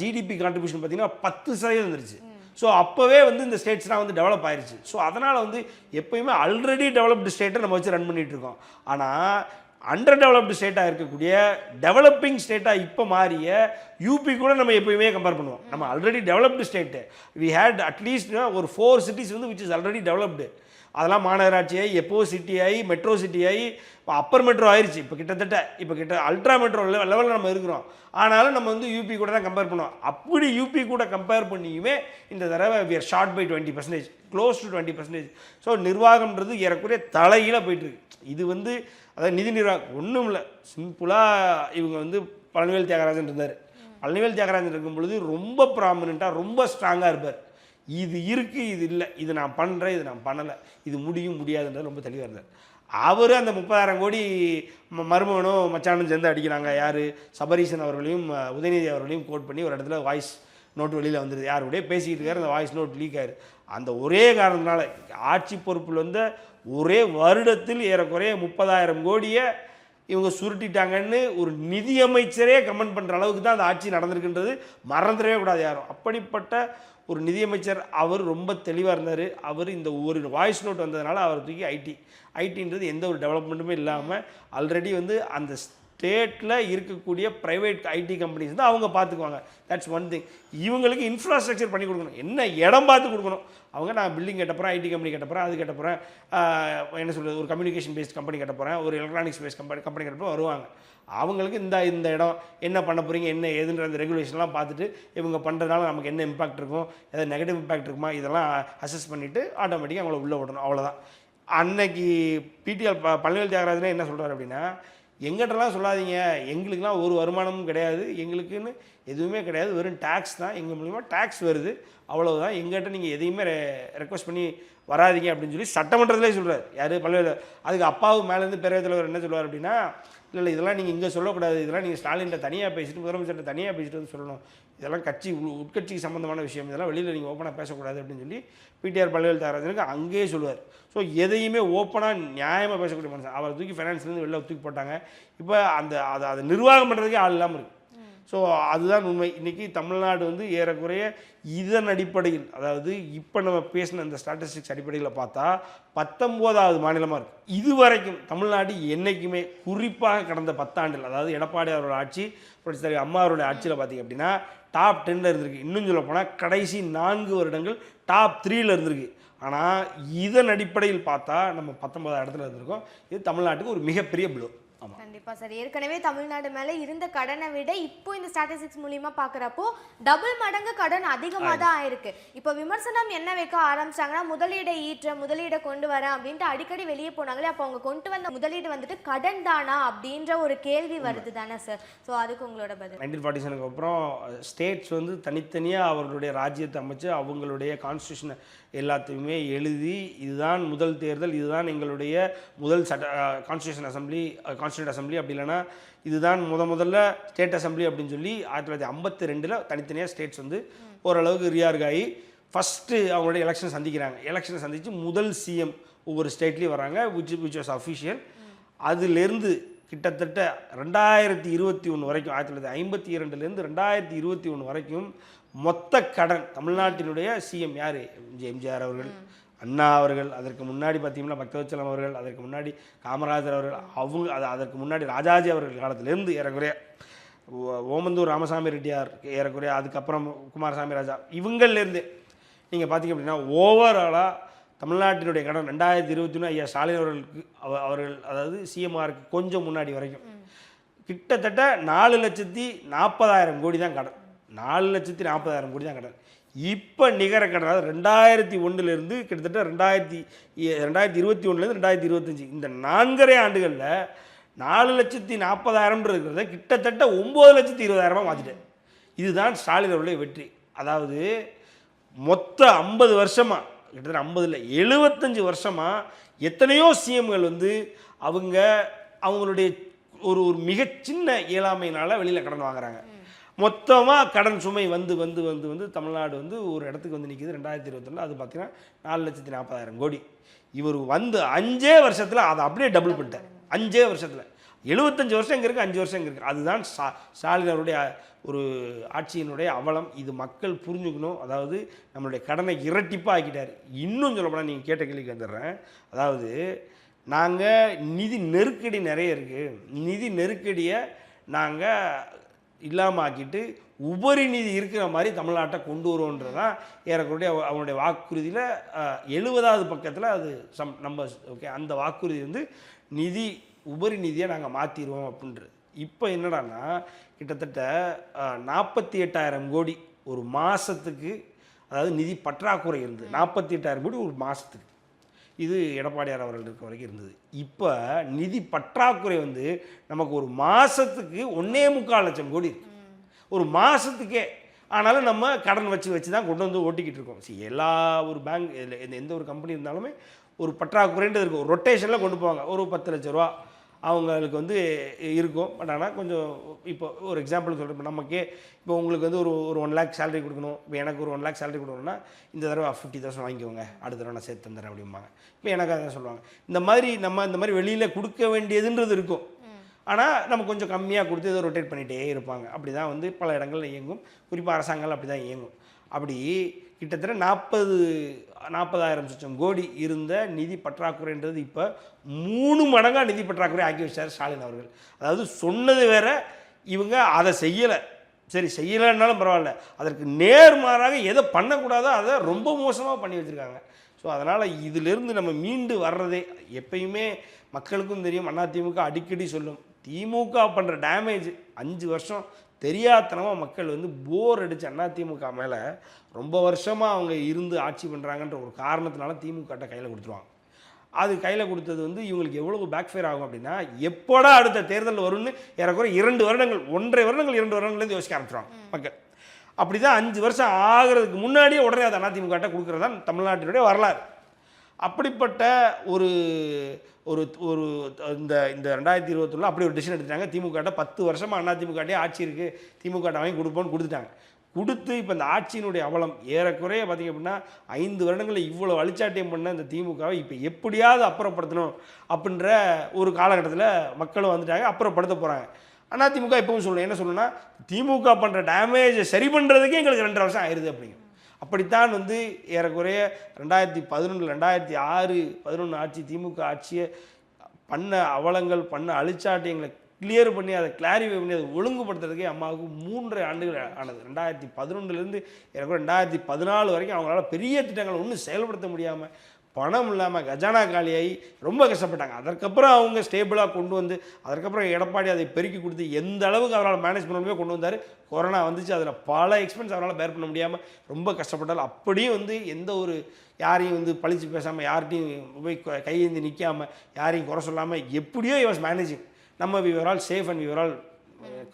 ஜிடிபி கான்ட்ரிபியூஷன் பார்த்திங்கன்னா பத்து சதவீதம் வந்துருச்சு. ஸோ அப்போவே வந்து இந்த ஸ்டேட்ஸ்லாம் வந்து டெவலப் ஆயிடுச்சு ஸோ அதனால் வந்து எப்பயுமே ஆல்ரெடி டெவலப்டு ஸ்டேட்டை நம்ம வச்சு ரன் பண்ணிகிட்ருக்கோம் இருக்கோம். ஆனால் அண்டர் டெவலப்டு ஸ்டேட்டாக இருக்கக்கூடிய டெவலப்பிங் ஸ்டேட்டாக இப்போ மாறிய யூபி கூட நம்ம எப்பயுமே கம்பேர் பண்ணுவோம். நம்ம already developed state we had at least ஒரு ஃபோர் சிட்டிஸ் வந்து விச் இஸ் ஆல்ரெடி டெவலப்டு அதெல்லாம் மாநகராட்சியாகி எப்போ சிட்டியாகி மெட்ரோ சிட்டி ஆகி இப்போ அப்பர் மெட்ரோ ஆயிடுச்சு இப்போ கிட்டத்தட்ட இப்போ கிட்ட அல்ட்ரா மெட்ரோ லெவலில் நம்ம இருக்கிறோம். ஆனாலும் நம்ம வந்து யூபி கூட தான் கம்பேர் பண்ணுவோம். அப்படி யூபி கூட கம்பேர் பண்ணியுமே இந்த தடவை we are short by twenty percentage close to twenty percentage so நிர்வாகம்ன்றது ஏறக்குறைய தலையில் போயிட்டுருக்கு. இது வந்து அதாவது நிதி நிர்வாகம் ஒன்றும் இல்லை. சிம்பிளாக இவங்க வந்து பழனிவேல் தியாகராஜன் இருந்தார். பழனிவேல் தியாகராஜன் இருக்கும் பொழுது ரொம்ப ப்ராமினெண்ட்டாக ரொம்ப ஸ்ட்ராங்காக இருப்பார். இது இருக்குது இது இல்லை. இது நான் பண்ணுறேன் இது நான் பண்ணலை. இது முடியும் முடியாதுன்றது ரொம்ப தெளிவாக இருந்தார் அவர் அந்த முப்பதாயிரம் கோடி ம- மருமகனும் மச்சானும் சேர்ந்து அடிக்கிறாங்க. யார்? சபரீசன் அவர்களையும் உதயநிதி அவர்களையும் கோட் பண்ணி ஒரு இடத்துல வாய்ஸ் நோட் வெளியில் வந்துடுது யாருடைய? பேசிக்கிட்டு இருக்காரு. அந்த வாய்ஸ் நோட் லீக் ஆயிரு. அந்த ஒரே காரணத்தினால ஆட்சி பொறுப்பில் வந்த ஒரே வருடத்தில் ஏறக்குறைய முப்பதாயிரம் கோடியை இவங்க சுருட்டிட்டாங்கன்னு ஒரு நிதியமைச்சரே கமெண்ட் பண்ணுற அளவுக்கு தான் அந்த ஆட்சி நடந்திருக்குன்றது. மறந்துடவே கூடாது யாரும். அப்படிப்பட்ட ஒரு நிதியமைச்சர் அவர் ரொம்ப தெளிவாக இருந்தார். அவர் இந்த ஒரு வாய்ஸ் நோட் வந்ததுனால அவர் தூக்கி ஐடி ஐடின்றது எந்த ஒரு டெவலப்மெண்ட்டுமே இல்லாமல் ஆல்ரெடி வந்து அந்த ஸ்டேட்டில் இருக்கக்கூடிய ப்ரைவேட் ஐடி கம்பெனிஸ் தான் அவங்க பார்த்துக்குவாங்க தட்ஸ் ஒன் திங் இவங்களுக்கு இன்ஃப்ராஸ்ட்ரக்சர் பண்ணி கொடுக்கணும். என்ன இடம் பார்த்து கொடுக்கணும்? அவங்க நான் பில்டிங் கட்டப்போகிறேன் ஐடி கம்பெனி கட்டப்போகிறேன் அது கட்டப்போகிறேன் என்ன சொல்கிறது ஒரு கம்யூனிகேஷன் பேஸ்ட் கம்பெனி கட்டப்போகிறேன் ஒரு எலக்ட்ரானிக்ஸ் பேஸ்ட் கம்பெனி கம்பெனி கட்டப்போ வருவாங்க. அவங்களுக்கு இந்த இந்த இடம் என்ன பண்ண போகிறீங்க என்ன ஏதுன்ற அந்த ரெகுலேஷன்லாம் பார்த்துட்டு இவங்க பண்ணுறதுனால நமக்கு என்ன இம்பாக்ட் இருக்கும் ஏதாவது நெகட்டிவ் இம்பாக்ட் இருக்குமா இதெல்லாம் அசஸ் பண்ணிவிட்டு ஆட்டோமேட்டிக்காக அவங்கள உள்ளே விடணும் அவ்வளோதான் அன்னைக்கு பிடிஆர் ப பழனிவேல் தியாகராஜனே என்ன சொல்கிறார் அப்படின்னா எங்கிட்டலாம் சொல்லாதீங்க. எங்களுக்குலாம் ஒரு வருமானமும் கிடையாது. எங்களுக்குன்னு எதுவுமே கிடையாது. வெறும் டேக்ஸ் தான். எங்கள் மூலிமா டேக்ஸ் வருது. அவ்வளவுதான். எங்கிட்ட நீங்கள் எதையுமே ரெக்வஸ்ட் பண்ணி வராதீங்க அப்படின்னு சொல்லி சட்டமன்றத்திலே சொல்கிறார் யார்? பல்வேறு. அதுக்கு அப்பாவுக்கு மேலேருந்து பேரவைத் தலைவர் என்ன சொல்லுவார் அப்படின்னா இல்லை இல்லை இதெல்லாம் நீங்கள் இங்கே சொல்லக்கூடாது. இதெல்லாம் நீங்கள் ஸ்டாலின்கிட்ட தனியாக பேசிட்டு முதலமைச்சர்கிட்ட தனியாக பேசிட்டு வந்து சொல்லணும். இதெல்லாம் கட்சி உள்- உட்கட்சிக்கு சம்மந்தமான விஷயம். இதெல்லாம் வெளியில் நீங்கள் ஓப்பனாக பேசக்கூடாது அப்படின்னு சொல்லி பிடிஆர் பல்வேல் தாராஜனுக்கு அங்கேயே சொல்லுவார். ஸோ எதையுமே ஓப்பனாக நியாயமாக பேசக்கூடிய மனுஷன். அவரை தூக்கி ஃபைனான்ஸ்லேருந்து வெளில தூக்கி போட்டாங்க. இப்போ அந்த அதை அதை நிர்வாகம் பண்ணுறதுக்கே ஆள் இல்லாமல் இருக்குது ஸோ அதுதான் உண்மை. இன்றைக்கி தமிழ்நாடு வந்து ஏறக்குறைய இதன் அடிப்படையில் அதாவது இப்போ நம்ம பேசின இந்த ஸ்டாட்டிஸ்டிக்ஸ் அடிப்படையில் பார்த்தா பத்தொம்போதாவது மாநிலமாக இருக்குது இதுவரைக்கும் தமிழ்நாடு என்றைக்குமே குறிப்பாக கடந்த பத்தாண்டில் அதாவது எடப்பாடி அவரோட ஆட்சி புரட்சித் அம்மா அவருடைய ஆட்சியில் பார்த்தீங்க அப்படின்னா டாப் டென்னில் இருந்திருக்கு. இன்னும் சொல்ல போனால் கடைசி நான்கு வருடங்கள் டாப் த்ரீயில் இருந்திருக்கு. ஆனால் இதன் அடிப்படையில் பார்த்தா நம்ம பத்தொன்பதாம் இடத்துல இருந்திருக்கோம். இது தமிழ்நாட்டுக்கு ஒரு மிகப்பெரிய ப்ளோ
கண்டிப்பா சார். ஏற்கனவே தமிழ்நாடு மேல இருந்த கடனை விட இப்போ இந்த ஸ்டாட்டிஸ்டிக்ஸ் மூலியமா பாக்குறப்போ டபுள் மடங்கு கடன் அதிகமா தான் ஆயிருக்கு. இப்போ விமர்சனம் என்ன வைக்க ஆரம்பிச்சாங்கன்னா முதலீடை ஈற்ற முதலீடை கொண்டு வரேன் அப்படின்ட்டு அடிக்கடி வெளியே போனாங்களே அப்போ அவங்க கொண்டு வந்த முதலீடு வந்துட்டு கடன் தானா அப்படின்ற ஒரு கேள்வி வருது தானே சார். ஸோ அதுக்கு உங்களோட பதில்.
நைன்டீன் ஃபார்ட்டி செவனுக்கு அப்புறம் ஸ்டேட்ஸ் வந்து தனித்தனியாக அவர்களுடைய ராஜ்யத்தை அமைச்சு அவங்களுடைய கான்ஸ்டியூஷனை எல்லாத்தையுமே எழுதி இதுதான் முதல் தேர்தல் இதுதான் எங்களுடைய முதல் சட்ட கான்ஸ்டியூஷன் அசம்பிளி கான்ஸ்டியூட் அசம்பிளி அப்படி இல்லைன்னா இதுதான் முத முதல்ல ஸ்டேட் அசம்பிளி அப்படின்னு சொல்லி ஆயிரத்தி தொள்ளாயிரத்தி ஐம்பத்தி ரெண்டில் தனித்தனியாக ஸ்டேட்ஸ் வந்து ஓரளவுக்கு ரியார்க் ஆகி ஃபஸ்ட்டு அவங்களுடைய எலெக்ஷன் சந்திக்கிறாங்க. எலெக்ஷனை சந்தித்து முதல் சிஎம் ஒவ்வொரு ஸ்டேட்லேயும் வராங்க விச் விச் வாஸ் அஃபிஷியல் அதுலேருந்து கிட்டத்தட்ட ரெண்டாயிரத்தி இருபத்தி ஒன்று வரைக்கும் ஆயிரத்தி தொள்ளாயிரத்தி ஐம்பத்தி இரண்டுலேருந்து ரெண்டாயிரத்தி இருபத்தி ஒன்று வரைக்கும் மொத்த கடன் தமிழ்நாட்டினுடைய சிஎம் யார்? எம்ஜிஆர் அவர்கள். அண்ணா அவர்கள் அதற்கு முன்னாடி பார்த்தீங்கன்னா பக்தவச்சலம் அவர்கள் அதற்கு முன்னாடி காமராஜர் அவர்கள் அவங்க அது அதற்கு முன்னாடி ராஜாஜி அவர்கள் காலத்திலேருந்து ஏறக்குறைய ஓமந்தூர் ராமசாமி ரெட்டியார் ஏறக்குறைய அதுக்கப்புறம் குமாரசாமி ராஜா இவங்கள்லேருந்து நீங்கள் பார்த்தீங்க அப்படின்னா ஓவராலாக தமிழ்நாட்டினுடைய கடன் ரெண்டாயிரத்தி இருபத்தி ஒன்று ஐயா ஸ்டாலின் அவர்களுக்கு அவ- அவர்கள் அதாவது சிஎம்ஆருக்கு கொஞ்சம் முன்னாடி வரைக்கும். கிட்டத்தட்ட நாலு லட்சத்தி நாற்பதாயிரம் கோடி தான் கடன். நாலு லட்சத்தி நாற்பதாயிரம் கோடி தான் கடன். இப்போ நிகர கடன் அதாவது ரெண்டாயிரத்தி ஒன்றுலேருந்து கிட்டத்தட்ட ரெண்டாயிரத்தி ரெண்டாயிரத்தி இருபத்தி ஒன்றுலேருந்து ரெண்டாயிரத்தி இருபத்தஞ்சி இந்த நான்கரை ஆண்டுகளில் நாலு லட்சத்தி நாற்பதாயிரம்ன்றது இருக்கிறத கிட்டத்தட்ட ஒம்பது லட்சத்தி இருபதாயிரமாக மாற்றிட்டேன் இதுதான் ஸ்டாலின் அவருடைய வெற்றி. அதாவது மொத்த ஐம்பது வருஷமாக கிட்டத்தட்ட ஐம்பது இல்லை வருஷமாக எத்தனையோ சிஎம்கள் வந்து அவங்க அவங்களுடைய ஒரு ஒரு மிகச்சின்ன இயலாமையினால் வெளியில் கடன் வாங்குறாங்க. மொத்தமாக கடன் சுமை வந்து வந்து வந்து வந்து தமிழ்நாடு வந்து ஒரு இடத்துக்கு வந்து நிற்கிது ரெண்டாயிரத்தி இருபத்தொன்னு அது பார்த்தீங்கன்னா நாலு லட்சத்தி நாற்பதாயிரம் கோடி. இவர் வந்து அஞ்சே வருஷத்தில் அதை அப்படியே டபுள் பண்ணிட்டார். அஞ்சே வருஷத்தில். எழுபத்தஞ்சு வருஷம் இங்கே இருக்குது அஞ்சு வருஷம் இங்கே இருக்குது அதுதான் ஸ்டா ஸ்டாலினருடைய ஒரு ஆட்சியினுடைய அவலம். இது மக்கள் புரிஞ்சுக்கணும். அதாவது நம்மளுடைய கடனை இரட்டிப்பாக ஆக்கிட்டார் இன்னும் சொல்லப்போனால் நீங்கள் கேட்ட கேள்விக்கு வந்துடுறேன். அதாவது நாங்கள் நிதி நெருக்கடி நிறைய இருக்குது நிதி நெருக்கடியை நாங்கள் இல்லாமல் ஆக்கிட்டு உபரி நிதி இருக்கிற மாதிரி தமிழ்நாட்டை கொண்டு வருவோன்றது தான் ஏறக்குறைய அவனுடைய வாக்குறுதியில் எழுபதாவது பக்கத்தில் அது சம் நம்ம ஓகே அந்த வாக்குறுதி வந்து நிதி உபரி நிதியை நாங்கள் மாற்றிடுவோம் அப்படின்றது இப்போ என்னடான்னா கிட்டத்தட்ட நாற்பத்தி எட்டாயிரம் கோடி ஒரு மாதத்துக்கு அதாவது நிதி பற்றாக்குறை இருந்தது. நாற்பத்தி எட்டாயிரம் கோடி ஒரு மாதத்துக்கு இது எடப்பாடியார் அவர்கள் இருக்க வரைக்கும் இருந்தது. இப்போ நிதி பற்றாக்குறை வந்து நமக்கு ஒரு மாதத்துக்கு ஒன்றே முக்கால் லட்சம் கோடி இருக்கு. ஒரு மாதத்துக்கே ஆனாலும் நம்ம கடன் வச்சு வச்சு தான் கொண்டு வந்து ஓட்டிக்கிட்டு இருக்கோம். சரி எல்லா ஒரு பேங்க் எந்த ஒரு கம்பெனி இருந்தாலுமே ஒரு பற்றாக்குறைன்றது இருக்கும் ஒரு ரொட்டேஷனில் கொண்டு போவாங்க. ஒரு பத்து லட்ச ரூபா. அவங்களுக்கு வந்து இருக்கும். பட் ஆனால் கொஞ்சம் இப்போ ஒரு எக்ஸாம்பிள் சொல்கிறேன் இப்போ நமக்கே இப்போ உங்களுக்கு வந்து ஒரு ஒரு ஒன் லேக் சேலரி கொடுக்கணும். இப்போ எனக்கு ஒரு ஒன் லேக் சேலரி கொடுக்கணும்னா இந்த தடவை ஃபிஃப்டி தௌசண்ட் வாங்கிக்கோங்க. அடுத்த தடவை நான் சேர்த்து தந்துடுறேன் அப்படிம்பாங்க. இப்போ எனக்கு அதான் சொல்லுவாங்க. இந்த மாதிரி நம்ம இந்த மாதிரி வெளியில் கொடுக்க வேண்டியதுன்றது இருக்கும். ஆனால் நம்ம கொஞ்சம் கம்மியாக கொடுத்து இதை ரொட்டேட் பண்ணிகிட்டே இருப்பாங்க. அப்படி தான் வந்து பல இடங்களில் இயங்கும். குறிப்பாக அரசாங்கங்கள் அப்படி தான் இயங்கும். அப்படி கிட்டத்தட்ட நாற்பது நாற்பதாயிரம் லட்சம் கோடி இருந்த நிதி பற்றாக்குறைன்றது இப்போ மூணு மடங்காக நிதி பற்றாக்குறை ஆக்கி வச்சார் ஸ்டாலின் அவர்கள். அதாவது சொன்னது வேற இவங்க அதை செய்யலை. சரி செய்யலைன்னாலும் பரவாயில்ல. அதற்கு நேர்மாறாக எதை பண்ணக்கூடாதோ அதை ரொம்ப மோசமாக பண்ணி வச்சுருக்காங்க. ஸோ அதனால் இதிலிருந்து நம்ம மீண்டு வர்றதே எப்பயுமே மக்களுக்கும் தெரியும் அதிமுக அடிக்கடி சொல்லும் திமுக பண்ணுற டேமேஜ் அஞ்சு வருஷம் தெரியாதனமாக மக்கள் வந்து போர் அடிச்சு அதிமுக மேலே ரொம்ப வருஷமாக அவங்க இருந்து ஆட்சி பண்ணுறாங்கன்ற ஒரு காரணத்தினால திமுகட்ட கையில் கொடுத்துருவாங்க. அது கையில் கொடுத்தது வந்து இவங்களுக்கு எவ்வளவு பேக்ஃபயர் ஆகும் அப்படின்னா எப்போடா அடுத்த தேர்தல் வரும்னு ஏறக்குறை இரண்டு வருடங்கள் ஒன்றரை வருடங்கள் இரண்டு வருடங்கள்லேருந்து யோசிக்க ஆரம்பிச்சிருவாங்க மக்கள். அப்படி தான் அஞ்சு வருஷம் ஆகிறதுக்கு முன்னாடியே உடனே அதை அதிமுகட்ட கொடுக்குறது தான் தமிழ்நாட்டினுடைய வரலாறு. அப்படிப்பட்ட ஒரு ஒரு ஒரு இந்த இந்த ரெண்டாயிரத்தி இருபத்தொன்னில் அப்படி ஒரு டிசிஷன் எடுத்துட்டாங்க. திமுகட்ட பத்து வருஷமாக அதிமுகட்டே ஆட்சி இருக்குது திமுக வாங்கி கொடுப்போம்னு கொடுத்துட்டாங்க. கொடுத்து இப்போ இந்த ஆட்சியினுடைய அவலம் ஏறக்குறைய பார்த்திங்க அப்படின்னா ஐந்து வருடங்களில் இவ்வளோ அழிச்சாட்டியம் பண்ண இந்த திமுகவை இப்போ எப்படியாவது அப்புறப்படுத்தணும் அப்படின்ற ஒரு காலகட்டத்தில் மக்களும் வந்துட்டாங்க அப்புறப்படுத்த போகிறாங்க அதிமுக எப்பவும் சொல்லணும். என்ன சொல்லணும்னா திமுக பண்ணுற டேமேஜை சரி பண்ணுறதுக்கே எங்களுக்கு ரெண்டரை வருஷம் ஆயிடுது அப்படிங்க. அப்படித்தான் வந்து ஏறக்குறைய ரெண்டாயிரத்தி பதினொன்று ரெண்டாயிரத்தி ஆறு பதினொன்று ஆட்சி திமுக ஆட்சியை பண்ண அவலங்கள் பண்ண அழிச்சாட்டியங்களை கிளியர் பண்ணி அதை கிளாரிஃபை பண்ணி அதை ஒழுங்குபடுத்துறதுக்கே அம்மாவுக்கு மூன்றரை ஆண்டுகள் ஆனது. ரெண்டாயிரத்தி பதினொன்றுலேருந்து ஏறக்குறைய ரெண்டாயிரத்தி பதினாலு வரைக்கும் அவங்களால பெரிய திட்டங்களை ஒன்றும் செயல்படுத்த முடியாமல் பணம் இல்லாமல் கஜானா காலியாகி ரொம்ப கஷ்டப்பட்டாங்க. அதற்கப்புறம் அவங்க ஸ்டேபிளாக கொண்டு வந்து அதற்கப்புறம் எடப்பாடி அதை பெருக்கி கொடுத்து எந்த அளவுக்கு அவரால் மேனேஜ் பண்ண முடியுமோ கொண்டு வந்தார். கொரோனா வந்துச்சு அதில் பல எக்ஸ்பென்ஸ் அவரால் பேர் பண்ண முடியாமல் ரொம்ப கஷ்டப்பட்டாலும் அப்படியும் வந்து எந்த ஒரு யாரையும் வந்து பழிச்சு பேசாமல் யார்கிட்டையும் போய் கையேந்தி நிற்காமல் யாரையும் குறை சொல்லாமல் எப்படியோ இவாஸ் மேனேஜிங் நம்ம விவரால் சேஃப் அண்ட் விவரால்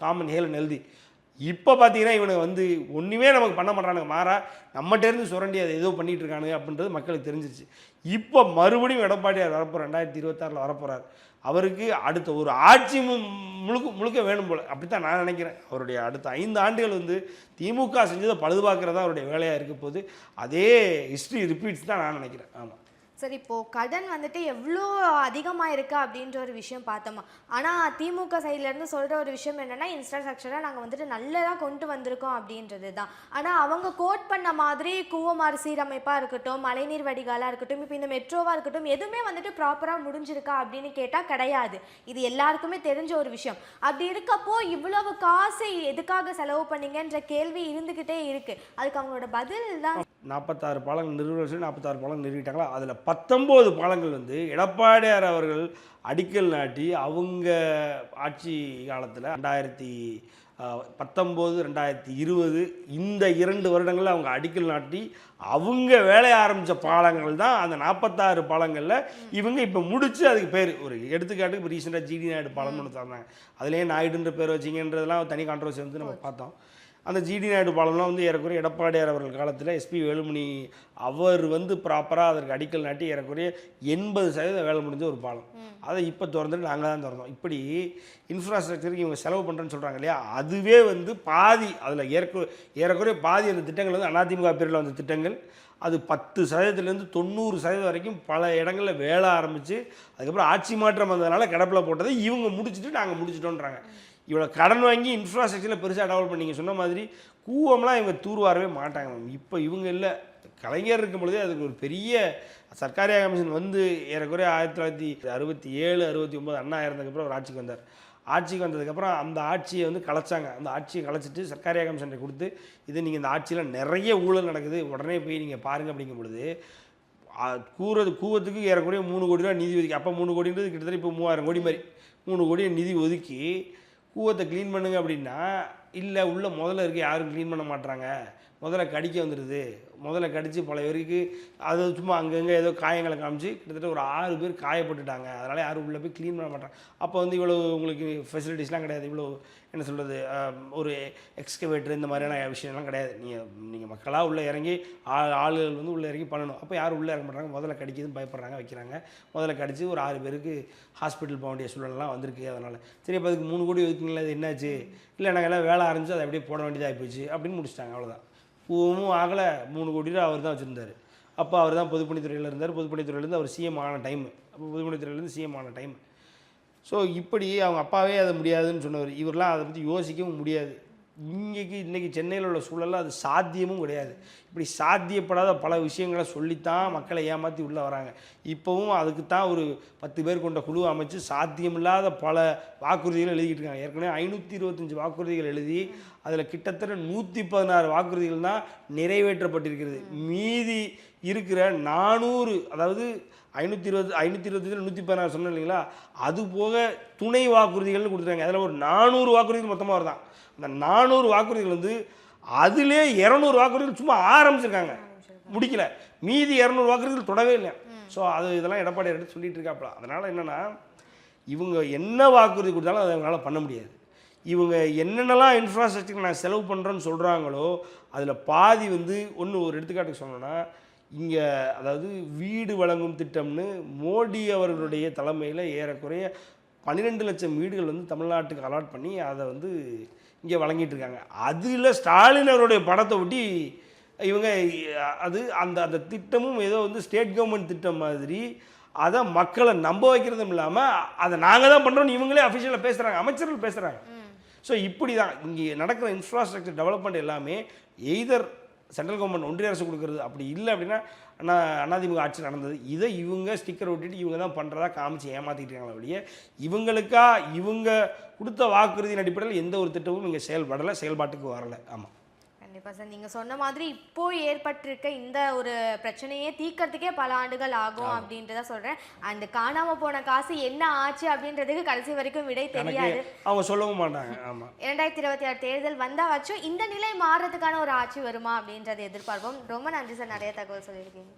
காமன் ஹேல் அண்ட் ஹெல்தி இப்போ பார்த்தீங்கன்னா இவனுக்கு வந்து ஒன்றுமே நமக்கு பண்ண மாட்டானுங்க. மாறா நம்மகிட்டேருந்து சுரண்டி அதை ஏதோ பண்ணிகிட்டு இருக்கானுங்க அப்படின்றது மக்களுக்கு தெரிஞ்சிச்சு இப்போ மறுபடியும் எடப்பாடியார் வரப்போ ரெண்டாயிரத்தி இருபத்தாறில் வரப்போகிறார் அவருக்கு அடுத்த ஒரு ஆட்சி முழுக்க முழுக்க வேணும் போல். அப்படி தான் நான் நினைக்கிறேன். அவருடைய அடுத்த ஐந்து ஆண்டுகள் வந்து திமுக செஞ்சதை பழுதுபார்க்குறதா அவருடைய வேலையாக இருக்க போது அதே ஹிஸ்ட்ரி ரிப்பீட்ஸ் தான் நான் நினைக்கிறேன். ஆமாம்
சார் இப்போ கடன் வந்துட்டு எவ்வளோ அதிகமாக இருக்கு அப்படின்ற ஒரு விஷயம் பார்த்தோமா? ஆனால் திமுக சைட்லேருந்து இருந்து சொல்ற ஒரு விஷயம் என்னன்னா இன்ஃப்ராஸ்ட்ரக்சராக நாங்கள் வந்துட்டு நல்லதாக கொண்டு வந்திருக்கோம் அப்படின்றது தான் ஆனால் அவங்க கோட் பண்ண மாதிரி கூவமாறு சீரமைப்பாக இருக்கட்டும் மழைநீர் வடிகாலாக இருக்கட்டும் இப்போ இந்த மெட்ரோவாக இருக்கட்டும் எதுவுமே வந்துட்டு ப்ராப்பராக முடிஞ்சிருக்கா அப்படின்னு கேட்டால் கிடையாது. இது எல்லாருக்குமே தெரிஞ்ச ஒரு விஷயம். அப்படி இருக்கப்போ இவ்வளவு காசை எதுக்காக செலவு பண்ணீங்கன்ற கேள்வி இருந்துக்கிட்டே இருக்கு. அதுக்கு அவங்களோட பதில் தான்
நாற்பத்தாறு பாலங்கள் நிறுவனம் நாற்பத்தாறு பாலங்கள் நிறுவிட்டாங்களா? அதில் பத்தொம்போது பாலங்கள் வந்து எடப்பாடியார் அவர்கள் அடிக்கல் நாட்டி அவங்க ஆட்சி காலத்தில் ரெண்டாயிரத்தி பத்தொம்போது ரெண்டாயிரத்தி இருபது இந்த இரண்டு வருடங்களில் அவங்க அடிக்கல் நாட்டி அவங்க வேலைய ஆரம்பித்த பாலங்கள் தான் அந்த நாற்பத்தாறு பாலங்களில் இவங்க இப்போ முடிச்சு அதுக்கு பேர். ஒரு எடுத்துக்காட்டுக்கு இப்போ ரீசெண்டாக ஜிடி நாயுடு பாலம்னு ஒன்று தந்தாங்க. அதுலேயே நாயுடுன்ற பேர் வச்சிங்கன்றதெல்லாம் தனி கான்ட்ரவர்சி வந்து நம்ம பார்த்தோம். அந்த ஜிடி நாயுடு பாலம்லாம் வந்து ஏறக்குறைய எடப்பாடியார் அவர்கள் காலத்தில் எஸ்பி வேலுமணி அவர் வந்து ப்ராப்பராக அதற்கு அடிக்கல் நாட்டி ஏறக்குறைய எண்பது சதவீதம் வேலை முடிஞ்ச ஒரு பாலம். அதை இப்போ திறந்துட்டு நாங்கள் தான் திறந்தோம். இப்படி இன்ஃப்ராஸ்ட்ரக்சருக்கு இவங்க செலவு பண்ணுறேன்னு சொல்கிறாங்க இல்லையா? அதுவே வந்து பாதி அதில் ஏற்க ஏறக்குறைய பாதி அந்த திட்டங்கள் வந்து அதிமுக பேரில் வந்த திட்டங்கள். அது பத்து சதவீதத்துலேருந்து தொண்ணூறு சதவீதம் வரைக்கும் பல இடங்களில் வேலை ஆரம்பித்து அதுக்கப்புறம் ஆட்சி மாற்றம் வந்ததுனால கிடப்பில் போட்டதை இவங்க முடிச்சுட்டு நாங்கள் முடிச்சிட்டோன்றாங்க. இவ்வளோ கடன் வாங்கி இன்ஃப்ராஸ்ட்ரக்சரில் பெருசாக டெவலப் பண்ணிங்க சொன்ன மாதிரி கூவம்லாம் இவங்க தூர்வாரவே மாட்டாங்க மேம். இப்போ இவங்க இல்லை. கலைஞர் இருக்கும் பொழுதே அதுக்கு ஒரு பெரிய சர்க்காரியா கமிஷன் வந்து ஏறக்குறைய ஆயிரத்தி தொள்ளாயிரத்தி அறுபத்தி ஏழு அறுபத்தி ஒம்பது அண்ணா இறந்ததுக்கப்புறம் ஒரு ஆட்சிக்கு வந்தார். ஆட்சிக்கு வந்ததுக்கப்புறம் அந்த ஆட்சியை வந்து கலைச்சாங்க. அந்த ஆட்சியை கலைச்சிட்டு சர்க்காரியா கமிஷனை கொடுத்து இது நீங்கள் இந்த ஆட்சியில் நிறைய ஊழல் நடக்குது உடனே போய் நீங்கள் பாருங்க அப்படிங்கும் பொழுது கூறது கூவத்துக்கு ஏறக்குறைய மூணு கோடி ரூபா நிதி ஒதுக்கி அப்போ மூணு கோடின்றது கிட்டத்தட்ட இப்போ மூவாயிரம் கோடி மாதிரி மூணு கோடி நிதி ஒதுக்கி கூவத்தை க்ளீன் பண்ணுங்க அப்படின்னா இல்லை உள்ள முதல்ல இருக்க யாரும் க்ளீன் பண்ண மாட்டுறாங்க முதல்ல கடிக்க வந்துடுது முதல்ல கடித்து பல பேருக்கு அது சும்மா அங்கங்கே ஏதோ காயங்களை காமிச்சு கிட்டத்தட்ட ஒரு ஆறு பேர் காயப்பட்டுட்டாங்க. அதனால் யாரும் உள்ளே போய் க்ளீன் பண்ண மாட்டாங்க அப்போ வந்து இவ்வளோ உங்களுக்கு ஃபெசிலிட்டிஸ்லாம் கிடையாது. இவ்வளோ என்ன சொல்கிறது ஒரு எக்ஸ்கவேட்டர் இந்த மாதிரியான விஷயம்லாம் கிடையாது. நீங்கள் நீங்கள் மக்களாக உள்ளே இறங்கி ஆள் ஆளுகள் வந்து உள்ளே இறங்கி பண்ணணும். அப்போ யாரும் உள்ளே இறங்க மாட்டாங்க? முதல்ல கடிக்குதுன்னு பயப்படுறாங்க வைக்கிறாங்க. முதல்ல கடிச்சு ஒரு ஆறு பேருக்கு ஹாஸ்பிட்டல் போக வேண்டிய சூழ்நிலாம் வந்திருக்கு அதனால். சரி அப்போ அதுக்கு மூணு கோடி ஒதுக்குங்களா அது என்னாச்சு? இல்லை நாங்கள் எல்லாம் வேலை ஆரம்பிச்சு அதை அப்படியே போட வேண்டியதாக போச்சு அப்படின்னு முடிச்சிட்டாங்க அவ்வளோதான் பூவும் ஆகலை. மூணு கோடி ரூபா அவர் தான் வச்சுருந்தார். அப்போ அவர் தான் பொதுப்பணித்துறையில் இருந்தார். பொதுப்பணித்துறையிலேருந்து அவர் சிஎம் ஆன டைம் அப்போ பொதுப்பணித்துறையிலேருந்து சிஎம் ஆன டைம் ஸோ இப்படி அவங்க அப்பாவே அதை முடியாதுன்னு சொன்னவர். இவரெலாம் அதை பற்றி யோசிக்கவும் முடியாது. இன்றைக்கி இன்றைக்கி சென்னையில் உள்ள சூழலில் அது சாத்தியமும் கிடையாது. இப்படி சாத்தியப்படாத பல விஷயங்களை சொல்லித்தான் மக்களை ஏமாற்றி உள்ளே வராங்க. இப்போவும் அதுக்கு தான் ஒரு பத்து பேர் கொண்ட குழு அமைச்சு சாத்தியமில்லாத பல வாக்குறுதிகள் எழுதிக்கிட்டு இருக்காங்க. ஏற்கனவே ஐநூற்றி இருபத்தஞ்சி வாக்குறுதிகள் எழுதி அதில் கிட்டத்தட்ட நூற்றி பதினாறு வாக்குறுதிகள் தான் நிறைவேற்றப்பட்டிருக்கிறது. மீதி இருக்கிற நானூறு அதாவது ஐநூற்றி இருபது ஐநூற்றி இருபத்தஞ்சில் நூற்றி பதினாறு சொன்னேன் இல்லைங்களா? அது போக துணை வாக்குறுதிகள்னு கொடுத்துருக்காங்க. அதில் ஒரு நானூறு வாக்குறுதிகள் மொத்தமாக வருதான். அந்த நானூறு வாக்குறுதிகள் வந்து அதிலே இரநூறு வாக்குறுதிகள் சும்மா ஆரம்பிச்சிருக்காங்க. முடிக்கல. மீதி இரநூறு வாக்குறுதிகள் தொடவே இல்லை ஸோ அது இதெல்லாம் எடப்பாடி எடுத்து சொல்லிட்டு இருக்காப்புல. அதனால் என்னென்னா இவங்க என்ன வாக்குறுதி கொடுத்தாலும் அதை அவங்களால பண்ண முடியாது. இவங்க என்னென்னலாம் இன்ஃப்ராஸ்ட்ரக்சர் நான் செலவு பண்ணுறேன்னு சொல்கிறாங்களோ அதில் பாதி வந்து ஒன்று ஒரு எடுத்துக்காட்டுக்கு சொன்னோன்னா இங்கே அதாவது வீடு வழங்கும் திட்டம்னு மோடி அவர்களுடைய தலைமையில் ஏறக்குறைய பன்னிரெண்டு லட்சம் வீடுகள் வந்து தமிழ்நாட்டுக்கு அலாட் பண்ணி அதை வந்து இங்கே வழங்கிட்டு இருக்காங்க. அதில் ஸ்டாலின் அவருடைய படத்தை ஒட்டி இவங்க அது அந்த அந்த திட்டமும் ஏதோ வந்து ஸ்டேட் கவர்மெண்ட் திட்டம் மாதிரி அதை மக்களை நம்ப வைக்கிறதும் இல்லாமல் அதை நாங்கள் தான் பண்ணுறோம்னு இவங்களே அஃபிஷியலாக பேசுகிறாங்க அமைச்சர்கள் பேசுகிறாங்க ஸோ இப்படி தான் இங்கே நடக்கிற இன்ஃப்ராஸ்ட்ரக்சர் டெவலப்மெண்ட் எல்லாமே எய்தர் சென்ட்ரல் கவர்மெண்ட் ஒன்றிய அரசு கொடுக்குறது அப்படி இல்லை அப்படின்னா அண்ணா அதிமுக ஆட்சி நடந்தது. இதை இவங்க ஸ்டிக்கர் ஒட்டிட்டு இவங்க தான் பண்ணுறதா காமிச்சு ஏமாற்றிட்டு இருக்காங்களே வழியே இவங்களுக்கா இவங்க கொடுத்த வாக்குறுதியின் அடிப்படையில் எந்த ஒரு திட்டமும் இங்கே செயல்படலை செயல்பாட்டுக்கு வரலை. ஆமாம்
கண்டிப்பா சார் நீங்க சொன்ன மாதிரி இப்போ ஏற்பட்டிருக்க இந்த ஒரு பிரச்சனையே தீர்க்கறதுக்கே பல ஆண்டுகள் ஆகும் அப்படின்றத சொல்றேன். அந்த காணாம போன காசு என்ன ஆச்சு அப்படின்றதுக்கு கடைசி வரைக்கும் விடை தெரியாது.
அவங்க சொல்லவும் மாட்டாங்க. ஆமாம்
இரண்டாயிரத்தி இருபத்தி ஆறு தேர்தல் வந்தாச்சும் இந்த நிலை மாறுறதுக்கான ஒரு ஆட்சி வருமா அப்படின்றத எதிர்பார்ப்போம். ரொம்ப நன்றி சார். நிறைய தகவல் சொல்லியிருக்கீங்க.